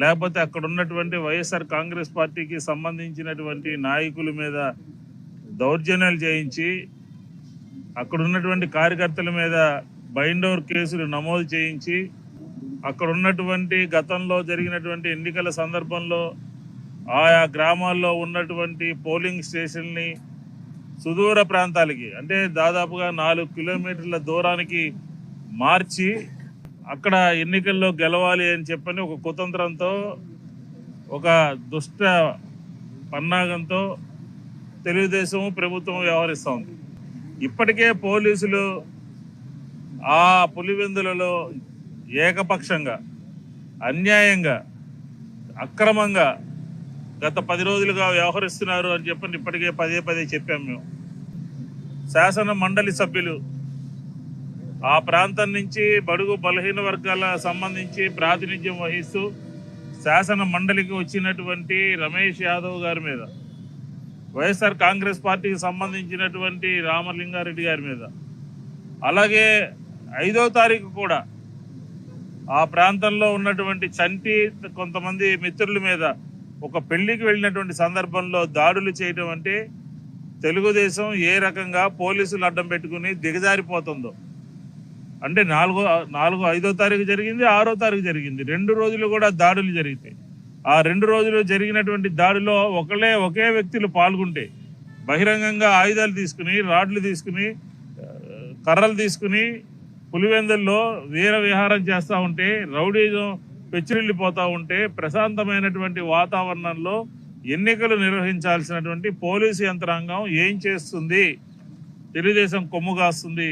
లేకపోతే అక్కడ ఉన్నటువంటి వైఎస్ఆర్ కాంగ్రెస్ పార్టీకి సంబంధించినటువంటి నాయకుల మీద దౌర్జన్యాలు చేయించి అక్కడ ఉన్నటువంటి కార్యకర్తల మీద బైండోర్ కేసులు నమోదు చేయించి అక్కడ ఉన్నటువంటి గతంలో జరిగినటువంటి ఎన్నికల సందర్భంలో ఆయా గ్రామాల్లో ఉన్నటువంటి పోలింగ్ స్టేషన్ని సుదూర ప్రాంతాలకి అంటే దాదాపుగా నాలుగు కిలోమీటర్ల దూరానికి మార్చి అక్కడ ఎన్నికల్లో గెలవాలి అని చెప్పని ఒక కుతంత్రంతో ఒక దుష్ట పన్నాగంతో తెలుగుదేశం ప్రభుత్వం వ్యవహరిస్తూ ఉంది ఇప్పటికే పోలీసులు ఆ పులివెందులలో ఏకపక్షంగా అన్యాయంగా అక్రమంగా గత పది రోజులుగా వ్యవహరిస్తున్నారు అని చెప్పని ఇప్పటికే పదే పదే చెప్పాం మేము. శాసన మండలి సభ్యులు ఆ ప్రాంతం నుంచి బడుగు బలహీన వర్గాల సంబంధించి ప్రాతినిధ్యం వహిస్తూ శాసన మండలికి వచ్చినటువంటి రమేష్ యాదవ్ గారి మీద వైఎస్ఆర్ కాంగ్రెస్ పార్టీకి సంబంధించినటువంటి రామలింగారెడ్డి గారి మీద. అలాగే ఐదో తారీఖు కూడా ఆ ప్రాంతంలో ఉన్నటువంటి చంటి కొంతమంది మిత్రుల మీద ఒక పెళ్ళికి వెళ్ళినటువంటి సందర్భంలో దాడులు చేయడం అంటే తెలుగుదేశం ఏ రకంగా పోలీసులు అడ్డం పెట్టుకుని దిగజారిపోతుందో. అంటే నాలుగో నాలుగో ఐదో తారీఖు జరిగింది ఆరో తారీఖు జరిగింది. రెండు రోజులు కూడా దాడులు జరిగితే ఆ రెండు రోజులు జరిగినటువంటి దాడిలో ఒకళ్ళే ఒకే వ్యక్తులు పాల్గొంటే బహిరంగంగా ఆయుధాలు తీసుకుని రాడ్లు తీసుకుని కర్రలు తీసుకుని పులివెందుల్లో వీర విహారం చేస్తూ ఉంటే రౌడీజం పెచ్చిరిల్లిపోతూ ఉంటే ప్రశాంతమైనటువంటి వాతావరణంలో ఎన్నికలు నిర్వహించాల్సినటువంటి పోలీసు యంత్రాంగం ఏం చేస్తుంది? తెలుగుదేశం కొమ్ము కాస్తుంది.